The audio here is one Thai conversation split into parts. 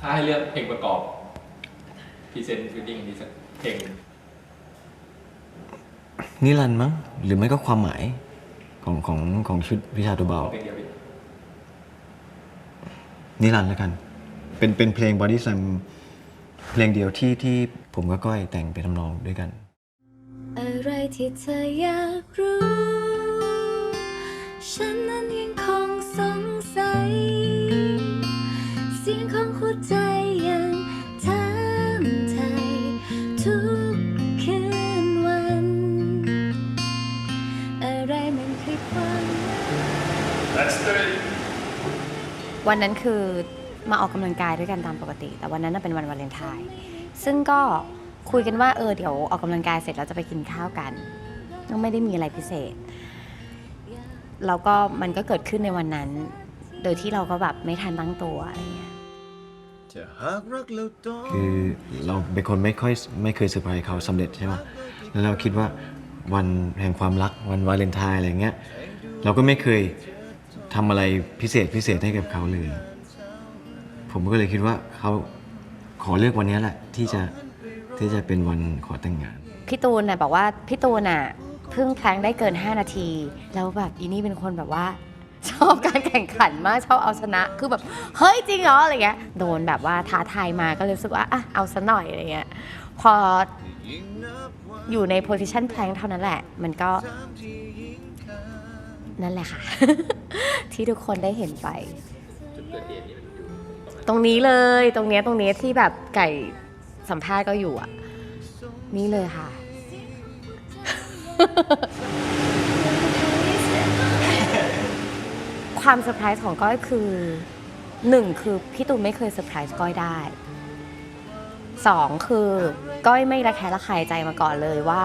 ถ้าให้เลือกเพลงประกอบพรีเซนต์ฟิลลิ่งนี้สักเพลงนิรันดร์มั้งหรือไม่ก็ความหมายของของของชุดวิชาตัวเบา เพลงเดียวพี่นิรันดร์แล้วกัน เป็นเป็นเพลงบอดี้ a ซมเพลงเดียวที่ที่ผมกับก้อยแต่งเป็นทำนองด้วยกัน อะไรที่เธออยากรู้ ฉันนั้น วันนั้นคือมาออกกำลังกายด้วยกันตามปกติ แต่วันนั้นน่ะเป็นวันวาเลนไทน์ซึ่งก็คุยกันว่าเออเดี๋ยวออกกำลังกายเสร็จเราจะไปกินข้าวกันก็ไม่ได้มีอะไรพิเศษแล้วก็มันก็เกิดขึ้นในวันนั้น โดยที่เราก็แบบไม่ทันตั้งตัวอะไรเงี้ยคือเราเป็นคนไม่ค่อยไม่เคยเซอร์ไพรส์เขาสำเร็จใช่ไหมแล้วเราคิดว่าวันแห่งความรักวันวาเลนไทน์อะไรเงี้ยเราก็ไม่เคย ทำอะไรพิเศษพิเศษให้กับเขาเลย ผมก็เลยคิดว่าเขาขอเลือกวันนี้แหละที่จะที่จะเป็นวันขอแต่งงาน พี่ตูนน่ะบอกว่าพี่ตูนน่ะเพิ่งแพลงได้เกิน 5 นาที แล้วแบบอีนี่เป็นคนแบบว่า ชอบการแข่งขันมากชอบเอาชนะ คือแบบเฮ้ยจริงเหรออะไรเงี้ยโดนแบบว่าท้าทายมาก็เลยรู้สึกว่าอะเอาซะหน่อยอะไรเงี้ยพออยู่ในโพ i ิชันแพลงเท่านั้นแหละ มันก็ นั่นแหละค่ะ ที่ทุกคนได้เห็นไปตระมาณตรงนี้เลยตรงเนี้ยตรงเนี้ยที่แบบไก่สัมภาษณ์ก็อยู่อะ นี่เลยค่ะ ความเซอร์ไพรส์ของก้อยคือหนึ่งคือพี่ตูนไม่เคยเซอร์ไพรส์ก้อยได้สองคือก้อยไม่ระแคะระคายใจมาก่อนเลยว่า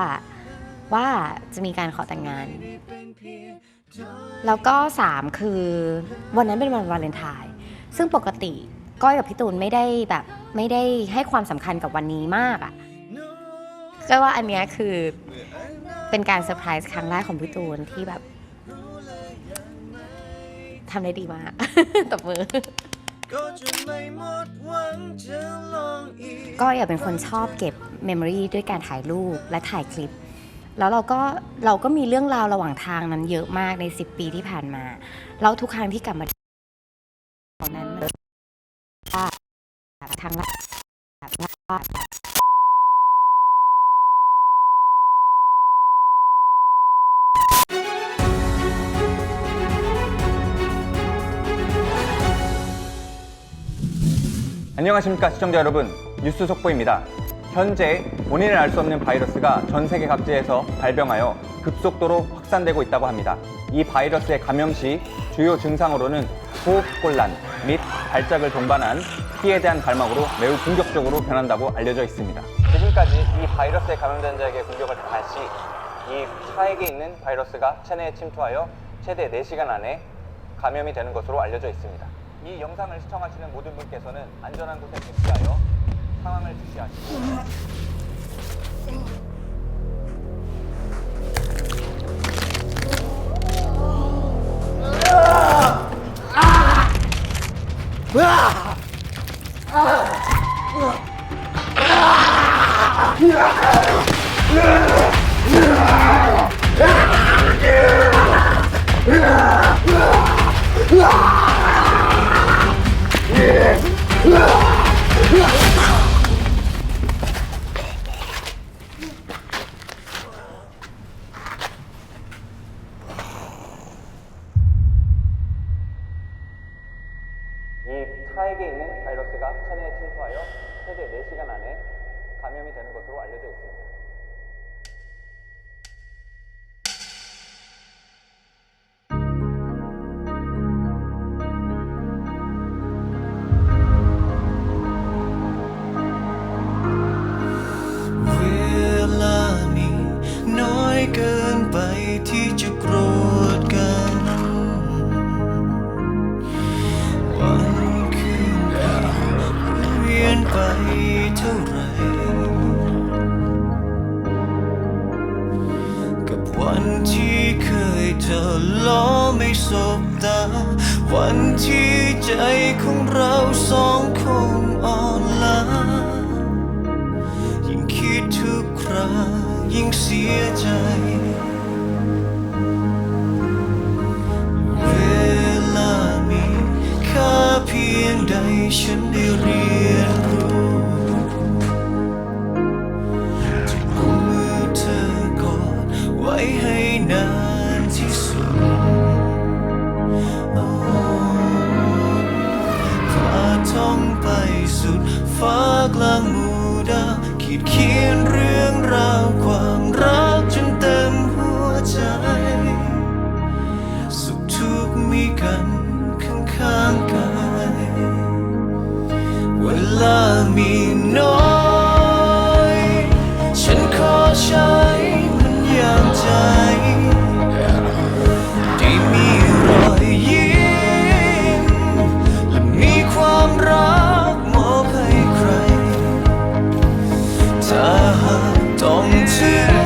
ว่าจะมีการขอแต่งงาน แล้วก็สามคือวันนั้นเป็นวันวาเลนไทน์ซึ่งปกติก้อยกับพี่ตูนไม่ได้แบบไม่ได้ให้ความสำคัญกับวันนี้มากอะ่ะก็ว่าอันเนี้ยคือเป็นการเซอร์ไพรส์ครั้งแรกของพี่ตูนที่แบบทำได้ดีมาก ตบมือ ก็อยากเป็นคนชอบเก็บเมมโมรีด้วยการถ่ายรูปและถ่ายคลิป แล้วเราก็เราก็มีเรื่องราวระหว่างทางนั้นเยอะมากใน 10 ปีที่ผ่านมา แล้วทุกครั้งที่กลับมาตอนนั้นมันว่าทางละว่า 안녕하십니까 시청자 여러분 뉴스 속보입니다. 현재 원인을 알 수 없는 바이러스가 전 세계 각지에서 발병하여 급속도로 확산되고 있다고 합니다. 이 바이러스에 감염 시 주요 증상으로는 호흡곤란 및 발작을 동반한 피에 대한 갈망으로 매우 공격적으로 변한다고 알려져 있습니다. 지금까지 이 바이러스에 감염된 자에게 공격을 당한 시이 차액에 있는 바이러스가 체내에 침투하여 최대 4시간 안에 감염이 되는 것으로 알려져 있습니다. 이 영상을 시청하시는 모든 분께서는 안전한 곳에 대피하여 상황을 주시하시고. 이 차액에 있는 바이러스가 체내에 침투하여 최대 4시간 안에 감염이 되는 것으로 알려져 있습니다. ล้อไม่สบตา วันที่ใจของเราสองคนอ่อนล้ายิ่งคิดทุกครายิ่งเสียใจเวลามีค่าเพียงใดฉันได้เรียน กันข้างข้างกายเวลามีน้อย ฉันขอใช้มันอย่างใจ ได้มีรอยยิ้มและมีความรักมอบให้ใคร ถ้าหากต้องถึง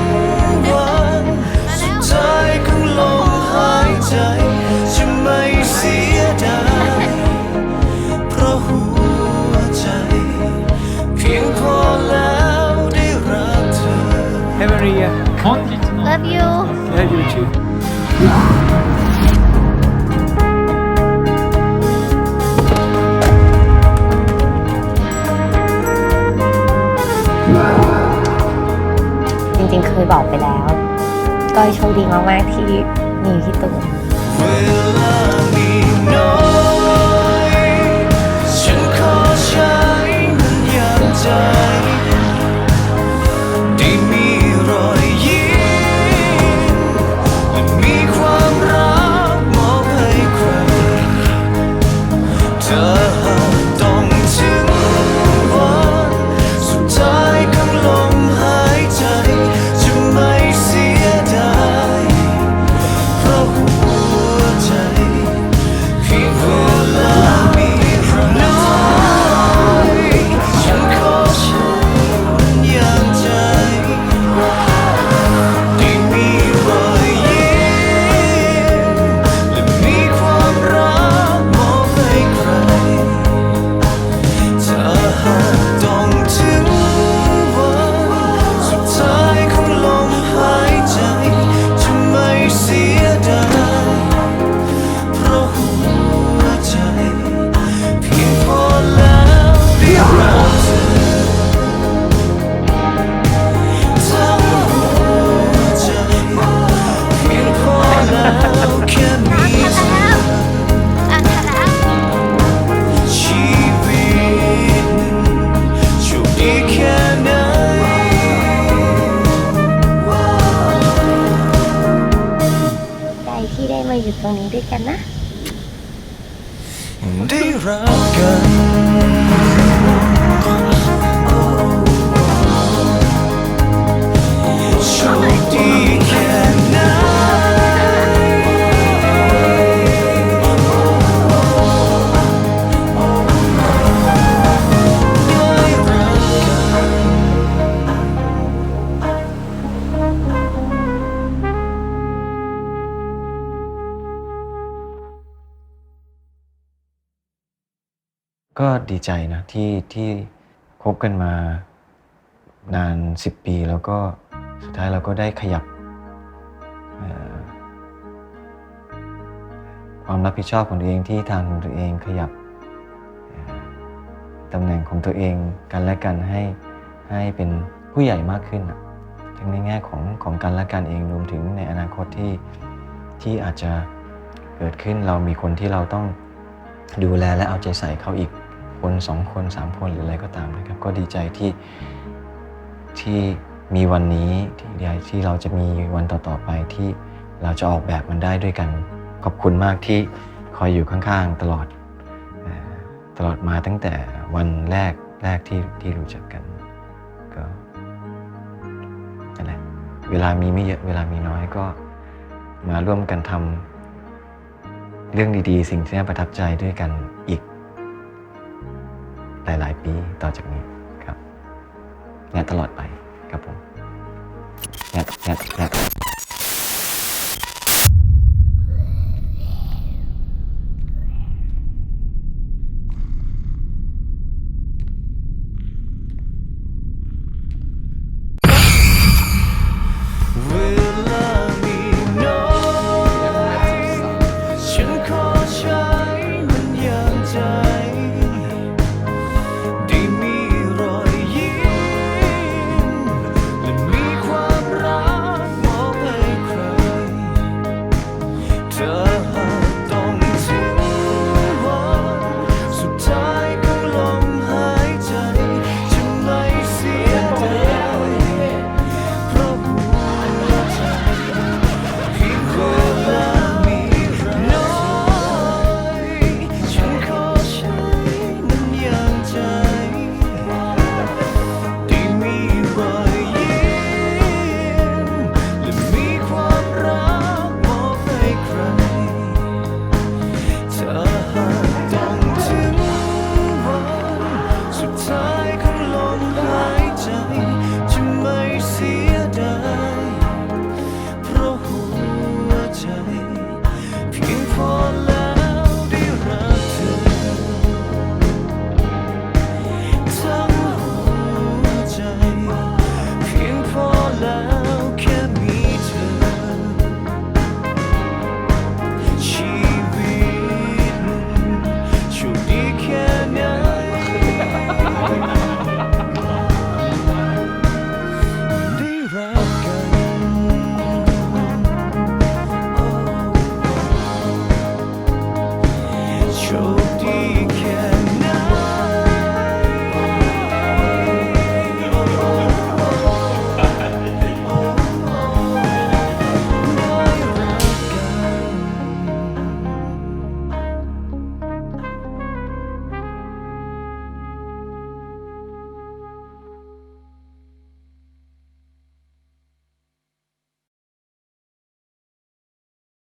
เคยบอกไปแล้ว ก็โชคดีมากๆที่มีพี่ตูน ก็ดีใจนะที่ที่คบกันมานาน 10 ปี แล้วก็สุดท้ายเราก็ได้ขยับเอ่อความรับผิดชอบของตัวเองที่ทางของตัวเองขยับเอ่อตำแหน่งของตัวเองกันและกันให้ให้เป็นผู้ใหญ่มากขึ้นอะทั้งในแง่ของของกันและกันเองรวมถึงในอนาคตที่ที่อาจจะเกิดขึ้นเรามีคนที่เราต้องดูแลและเอาใจใส่เขาอีก คนสองคนสามคนหรืออะไรก็ตามนะครับ ก็ดีใจที่ที่มีวันนี้ที่ดีที่เราจะมีวันต่อๆไปที่เราจะออกแบบมันได้ด้วยกัน ขอบคุณมากที่คอยอยู่ข้างๆ ตลอดตลอดมาตั้งแต่วันแรกแรกที่ที่รู้จักกันก็นั่นแหละเวลามีไม่เยอะเวลามีน้อยก็มาร่วมกันทำเรื่องดีๆ สิ่งที่น่าประทับใจด้วยกันอีก หลาย ๆ ปีต่อจากนี้ครับ และตลอดไปครับผมและและและ